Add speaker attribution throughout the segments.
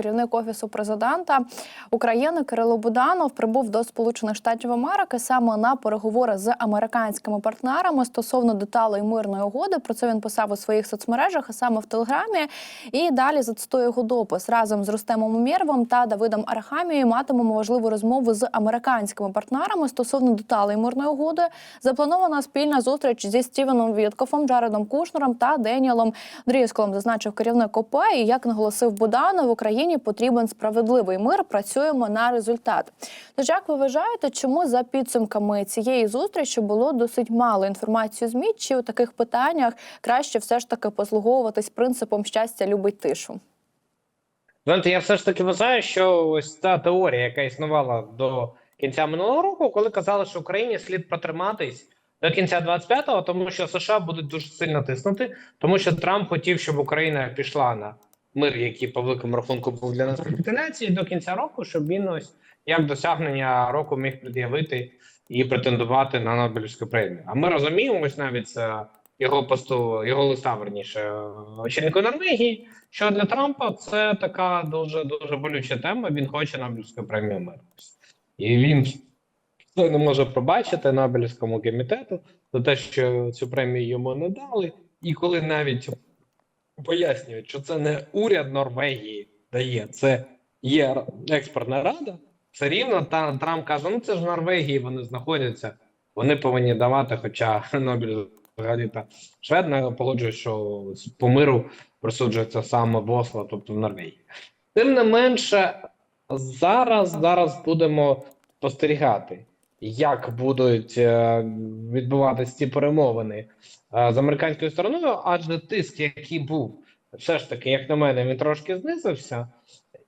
Speaker 1: керівник офісу президента України Кирило Буданов прибув до Сполучених Штатів Америки саме на переговори з американськими партнерами стосовно деталей мирної угоди. Про це він писав у своїх соцмережах, а саме в Телеграмі. І далі зацитую його допис разом з Рустемом Умєровим та Давидом Арахамією матимемо важливу розмову з американськими партнерами стосовно деталей мирної угоди. Запланована спільна зустріч зі Стівеном Віткофом, Джаредом Кушнером та Деніелом Дрісколом, зазначив керівник ОП. І як наголосив Буданов, в Україні потрібен справедливий мир. Працюємо на результат. Тож, як ви вважаєте, чому за підсумками цієї зустрічі було досить мало інформації у змі? Чи у таких питаннях краще все ж таки послуговуватись принципом щастя любить тишу?
Speaker 2: Знаєте, я все ж таки вважаю, що ось та теорія, яка існувала до кінця минулого року, коли казали, що Україні слід протриматись до кінця 25-го, тому що США будуть дуже сильно тиснути, тому що Трамп хотів, щоб Україна пішла на мир, який по великому рахунку був для нас капітуляції до кінця року, щоб він ось як досягнення року міг пред'явити і претендувати на Нобелівську премію. А ми розуміємо, ось навіть це його посту, його листа верніше очільнику Норвегії. Що для Трампа це така дуже дуже болюча тема. Він хоче Нобелівську премію миру. І він це не може пробачити Нобелівському комітету за те, що цю премію йому не дали. І коли навіть пояснюють, що це не уряд Норвегії дає, це є експертна рада. Все рівно та Трамп каже: ну це ж Норвегії, вони знаходяться, вони повинні давати. Хоча Нобель взагалі та шведна погоджує, що по миру присуджується саме в Осло, тобто в Норвегії. Тим не менше, зараз зараз будемо спостерігати, як будуть е, відбуватися ці перемовини е, з американською стороною, адже тиск, який був, все ж таки, як на мене, він трошки знизився.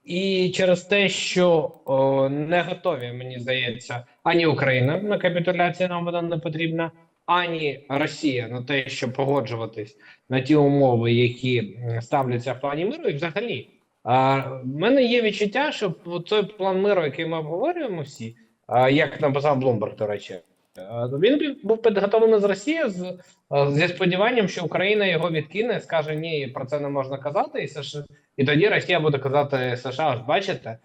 Speaker 2: І через те, що о, не готові, мені здається, ані Україна на капітуляцію нам вона не потрібна, ані Росія на те, щоб погоджуватись на ті умови, які ставляться в плані миру, і взагалі а, в мене є відчуття, що той план миру, який ми обговорюємо всі, як написав Блумберг, до речі, він був підготовлений з Росії з зі сподіванням, що Україна його відкине, скаже ні, про це не можна казати, і США, і тоді Росія буде казати США, ж бачите,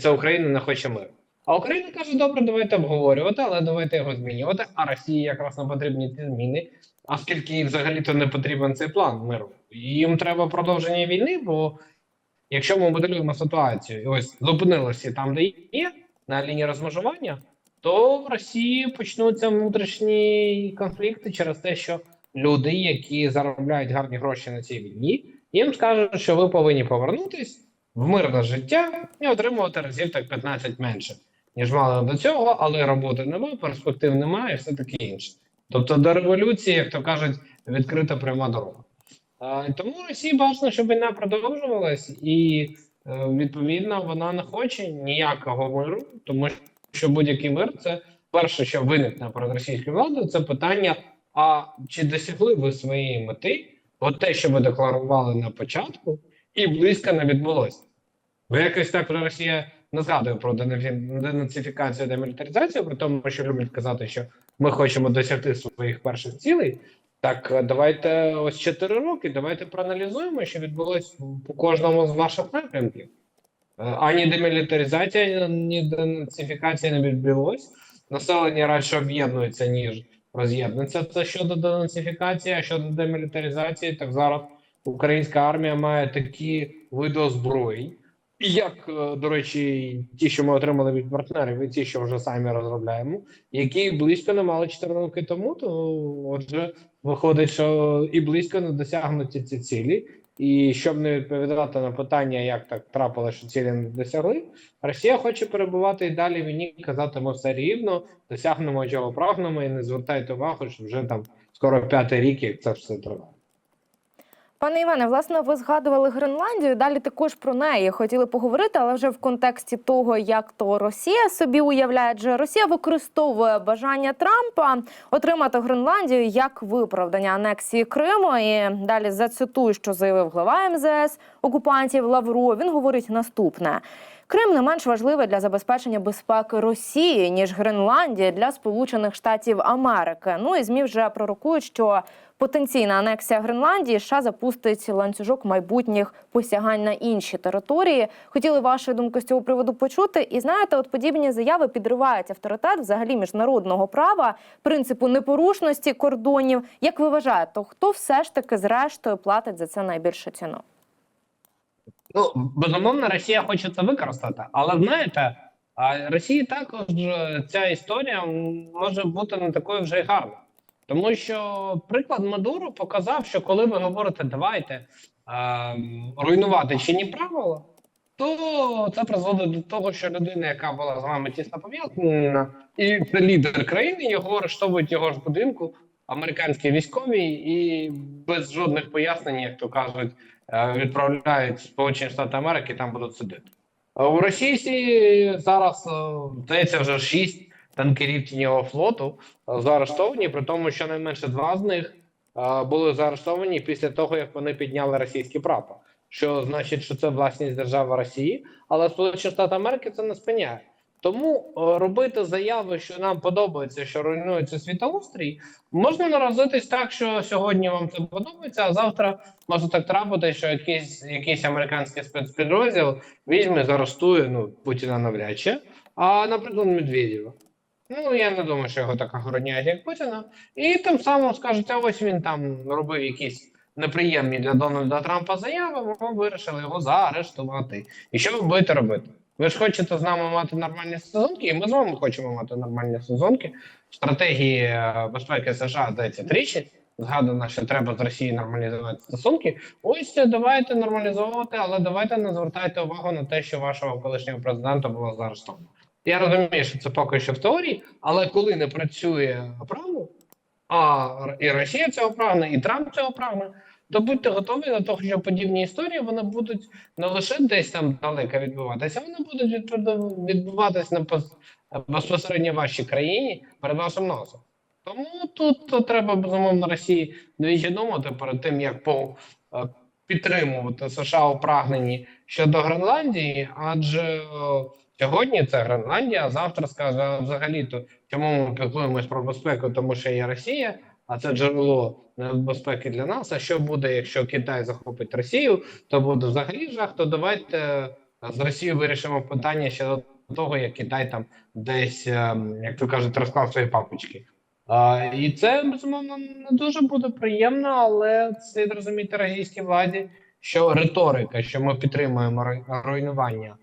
Speaker 2: це Україна не хоче миру. А Україна каже: добре, давайте обговорювати, але давайте його змінювати. А Росії якраз не потрібні ці зміни, оскільки їй взагалі-то не потрібен цей план миру. Їм треба продовження війни, бо якщо ми моделюємо ситуацію, і ось зупинилися там, де є, на лінії розмежування, то в Росії почнуться внутрішні конфлікти через те, що люди, які заробляють гарні гроші на цій війні, їм скажуть, що ви повинні повернутись в мирне життя і отримувати разів так 15 менше, ніж мали до цього, але роботи немає, перспектив немає, і все таке інше. Тобто до революції, як то кажуть, відкрита пряма дорога. Тому Росії бажано, щоб війна продовжувалась, і відповідно вона не хоче ніякого миру, тому що будь-який мир це перше, що виникне перед російською владою, це питання: а чи досягли ви своєї мети? От те, що ви декларували на початку, і близько не відбулося. Бо якось так Росія не згадує про денаци- денацифікацію демілітаризацію, при тому, що люблять казати, що ми хочемо досягти своїх перших цілей. Так, е, давайте ось 4 роки. Давайте проаналізуємо, що відбулось по кожному з ваших напрямків. Е, Ані демілітаризація, ні денацифікація не відбулось. Населення радше об'єднується, ніж роз'єднується. Це щодо денацифікації, а щодо демілітаризації, так зараз українська армія має такі види озброєнь. Як, е, до речі, ті, що ми отримали від партнерів, і ті, що вже самі розробляємо, які близько не мали 4 роки тому, то отже, виходить, що і близько не досягнуті ці цілі. І щоб не відповідати на питання, як так трапилося, що цілі не досягли, Росія хоче перебувати і далі війні, казати, ми все рівно досягнемо чого прагнемо, і не звертайте увагу, що вже там скоро п'ятий рік, як це все триває.
Speaker 3: Пане Іване, власне, ви згадували Гренландію. Далі також про неї хотіли поговорити, але вже в контексті того, як то Росія собі уявляє, що Росія використовує бажання Трампа отримати Гренландію як виправдання анексії Криму. І далі зацитую, що заявив глава МЗС окупантів Лавров. Він говорить наступне. Крим не менш важливий для забезпечення безпеки Росії ніж Гренландія для Сполучених Штатів Америки. Ну і змі вже пророкують, що потенційна анексія Гренландії, США запустить ланцюжок майбутніх посягань на інші території. Хотіли вашої думки з цього приводу почути. І знаєте, от подібні заяви підривають авторитет взагалі міжнародного права, принципу непорушності кордонів. Як ви вважаєте, то хто все ж таки зрештою платить за це найбільшу ціну?
Speaker 2: Ну, безумовно, Росія хоче це використати, але знаєте, Росії також е, ця історія може бути не такою вже й гарною. Тому що приклад Мадуру показав, що коли ви говорите, давайте е, руйнувати чинні правила, то це призводить до того, що людина, яка була з вами тісно пов'язана, і це лідер країни, його арештовують його ж будинку, американські військові, і без жодних пояснень, як то кажуть, відправляють в Сполучені Штати Америки, там будуть сидіти. У Росії зараз е, здається вже шість танкерів тіньового флоту е, заарештовані, при тому, що найменше два з них е, були заарештовані після того, як вони підняли російський прапор. Що значить, що це власність держави Росії, але Сполучені Штати Америки це не спиняє. Тому е, робити заяви, що нам подобається, що руйнується світоустрій, можна наразитись так, що сьогодні вам це подобається, а завтра може так трапити, що якийсь якийсь американський спецпідрозділ візьме, заарештує ну Путіна навряд чи, а наприклад, Медведєва. Ну я не думаю, що його так охороняють, як Путіна, і тим самим скажуть, а ось він там робив якісь неприємні для Дональда Трампа заяви. Ми вирішили його заарештувати. І що ви будете робити? Ви ж хочете з нами мати нормальні стосунки, і ми з вами хочемо мати нормальні стосунки. В стратегії е, безпеки США здається тричі. Згадано, що треба з Росією нормалізувати стосунки. Ось давайте нормалізовувати, але давайте не звертайте увагу на те, що вашого колишнього президента було заарештовано. Я розумію, що це поки що в теорії, але коли не працює право, а і Росія цього прагне, і Трамп цього прагне, то будьте готові до того, що подібні історії вони будуть не лише десь там далеко відбуватися, вони будуть відбуватись на пос- безпосередньо вашій країні перед вашим носом. Тому тут треба безумовно Росії двічі думати перед тим, як по е, підтримувати США у прагненні щодо Гренландії, адже е, сьогодні це Гренландія, а завтра скаже взагалі-то чому ми піклуємось про безпеку, тому що є Росія, а це джерело небезпеки для нас. А що буде, якщо Китай захопить Росію, то буде взагалі жах. То давайте е, з Росією вирішимо питання щодо того, як Китай там десь, е, як то кажуть, розклав свої папочки. А, і це безумовно не дуже буде приємно, але слід розуміти російській владі, що риторика, що ми підтримуємо руйнування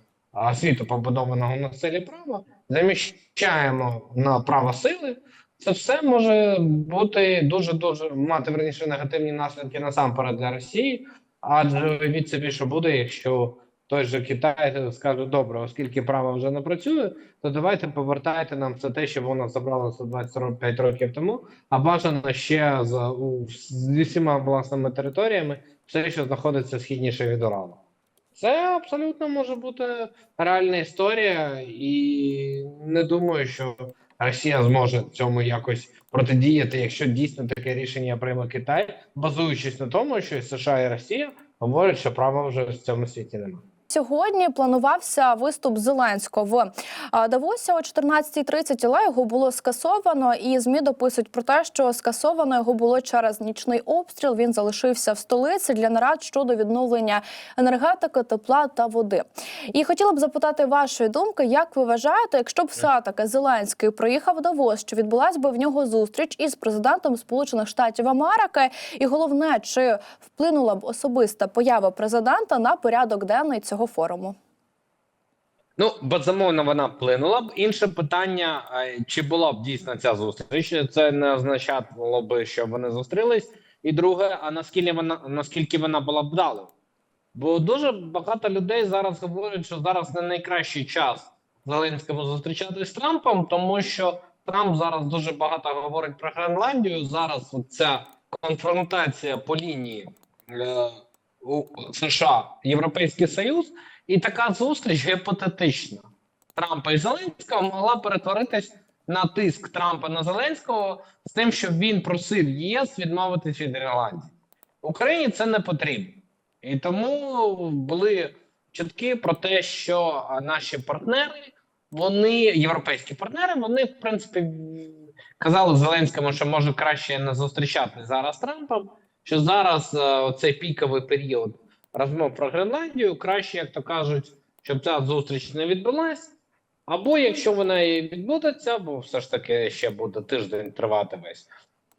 Speaker 2: світу, побудованого на силі права, заміщаємо на право сили. Це все може бути дуже дуже мати верніше негативні наслідки насамперед для Росії, адже від собі, що буде, якщо той же Китай скаже, добре, оскільки право вже не працює, то давайте повертайте нам все те, що воно забрало 125 років тому, а бажано ще з, з усіма власними територіями, все, що знаходиться східніше від Уралу. Це абсолютно може бути реальна історія, і не думаю, що Росія зможе цьому якось протидіяти, якщо дійсно таке рішення прийме Китай, базуючись на тому, що США і Росія говорять, що права вже в цьому світі немає.
Speaker 1: Сьогодні планувався виступ Зеленського в Давосі о 14.30, але його було скасовано. І змі дописують про те, що скасовано його було через нічний обстріл. Він залишився в столиці для нарад щодо відновлення енергетики, тепла та води. І хотіла б запитати вашої думки, як ви вважаєте, якщо б все таки Зеленський приїхав в Давос, чи відбулась би в нього зустріч із президентом Сполучених Штатів Америки? І головне, чи вплинула б особиста поява президента на порядок денний цього форуму?
Speaker 2: Ну, безумовно, вона вплинула б. Інше питання: чи була б дійсно ця зустріч? Це не означало б, що вони зустрілись. І друге, а наскільки вона наскільки вона була б вдалою? Бо дуже багато людей зараз говорять, що зараз не найкращий час Зеленському зустрічатися з Трампом, тому що Трамп зараз дуже багато говорить про Гренландію. Зараз ця конфронтація по лінії е, США Європейський Союз. І така зустріч гіпотетична Трампа і Зеленського могла перетворитись на тиск Трампа на Зеленського з тим, щоб він просив ЄС відмовитись від Ірландії. Україні це не потрібно. І тому були чутки про те, що наші партнери, вони, європейські партнери, вони, в принципі, казали Зеленському, що може краще не зустрічати зараз з Трампом, що зараз е, цей піковий період розмов про Гренландію краще, як то кажуть, щоб ця зустріч не відбулась. Або якщо вона і відбудеться, бо все ж таки ще буде тиждень тривати весь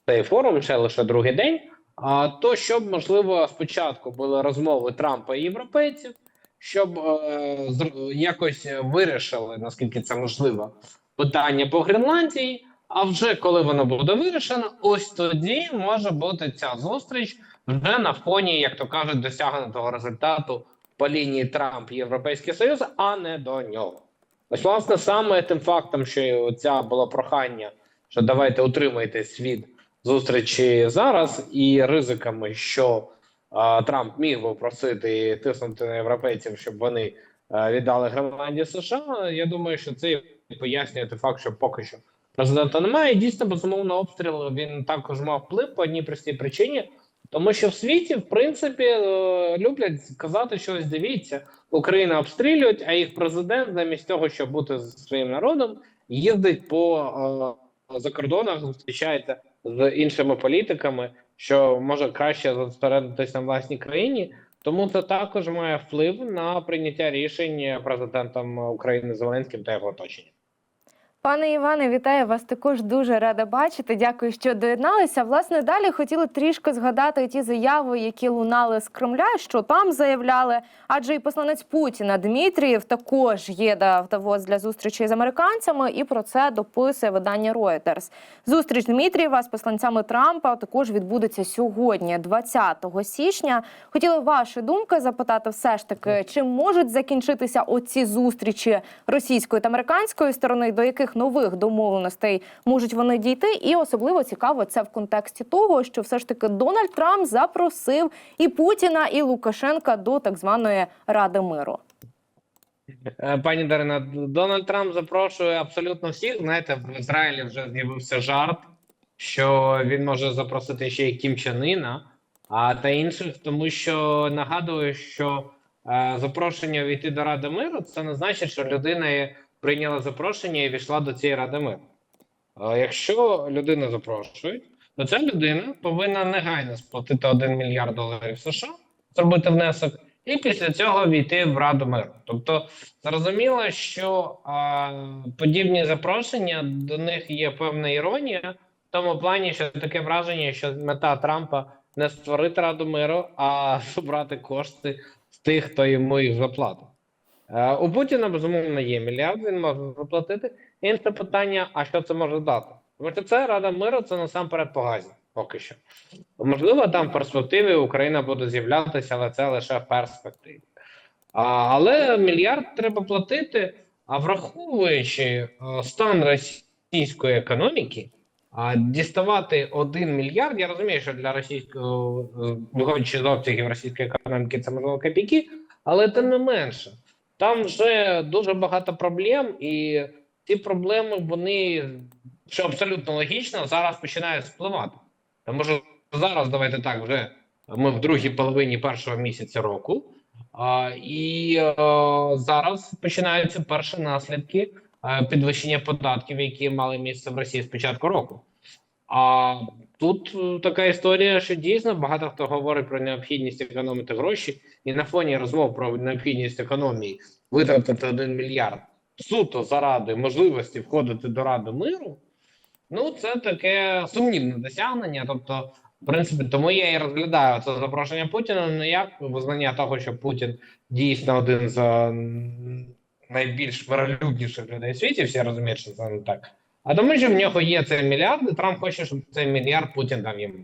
Speaker 2: цей форум, ще лише другий день. А то щоб можливо спочатку були розмови Трампа і європейців, щоб е, якось вирішили, наскільки це можливо, питання по Гренландії. А вже коли воно буде вирішено, ось тоді може бути ця зустріч вже на фоні, як то кажуть, досягнутого результату по лінії Трамп Європейський Союз, а не до нього. Ось, власне, саме тим фактом, що ця було прохання, що давайте утримайтесь від зустрічі зараз, і ризиками, що а, Трамп міг би просити тиснути на європейців, щоб вони а, віддали Гренландію США. Я думаю, що це пояснює той факт, що поки що президента немає. І дійсно, безумовно, обстріл він також мав вплив по одній простій причині. Тому що в світі, в принципі, е, люблять казати, що ось дивіться, Україна обстрілюють, а їх президент, замість того, щоб бути зі своїм народом, їздить по е, закордонах, зустрічається з іншими політиками, що може краще зосередитись на власній країні. Тому це також має вплив на прийняття рішень президентом України Зеленським та його оточення.
Speaker 3: Пане Іване, вітаю вас. Також дуже рада бачити. Дякую, що доєдналися. Власне, далі хотіли трішки згадати ті заяви, які лунали з Кремля, що там заявляли. Адже і посланець Путіна Дмитрієв також їде в Давос для зустрічі з американцями, і про це дописує видання Reuters. Зустріч Дмитрієва з посланцями Трампа також відбудеться сьогодні, 20 січня. Хотіли ваші думки запитати, все ж таки, чи можуть закінчитися оці зустрічі російської та американської сторони, до яких нових домовленостей можуть вони дійти? І особливо цікаво це в контексті того, що все ж таки Дональд Трамп запросив і Путіна, і Лукашенка до так званої Ради миру.
Speaker 2: Е, Пані Дарина, Дональд Трамп запрошує абсолютно всіх. Знаєте, в Ізраїлі вже з'явився жарт, що він може запросити ще й Кім Чен Іна, а та інших, тому що нагадую, що е, запрошення війти до Ради миру це не значить, що людина прийняла запрошення і війшла до цієї Ради миру. Якщо людину запрошують, то ця людина повинна негайно сплатити 1 мільярд доларів США, зробити внесок і після цього війти в Раду миру. Тобто зрозуміло, що а, подібні запрошення до них є певна іронія, в тому плані, що таке враження, що мета Трампа не створити Раду миру, а забрати кошти з тих, хто йому їх заплатив. Е, у Путіна безумовно є мільярд, він може заплатити. Інше питання: а що це може дати? Тому що це Рада миру, це насамперед по газі, поки що. Можливо, там в перспективі Україна буде з'являтися, але це лише в перспективі. Але мільярд треба платити. А враховуючи е, стан російської економіки, діставати 1 мільярд, я розумію, що для російського е, виходячи з обсягів російської економіки, це можливо копійки, але тим не менше, там вже дуже багато проблем, і ці проблеми вони що абсолютно логічно зараз починають спливати. Тому що зараз давайте так, вже ми в другій половині першого місяця року, а, і а, зараз починаються перші наслідки а, підвищення податків, які мали місце в Росії з початку року. А тут е, така історія, що дійсно багато хто говорить про необхідність економити гроші, і на фоні розмов про необхідність економії витратити 1 мільярд суто заради можливості входити до Ради миру. Ну, це таке сумнівне досягнення. Тобто, в принципі, тому я і розглядаю це запрошення Путіна не як визнання того, що Путін дійсно один з найбільш миролюбніших людей в світі. Всі розуміють, що це не так. А тому, що в нього є цей мільярд, і Трамп хоче, щоб цей мільярд Путін дав йому.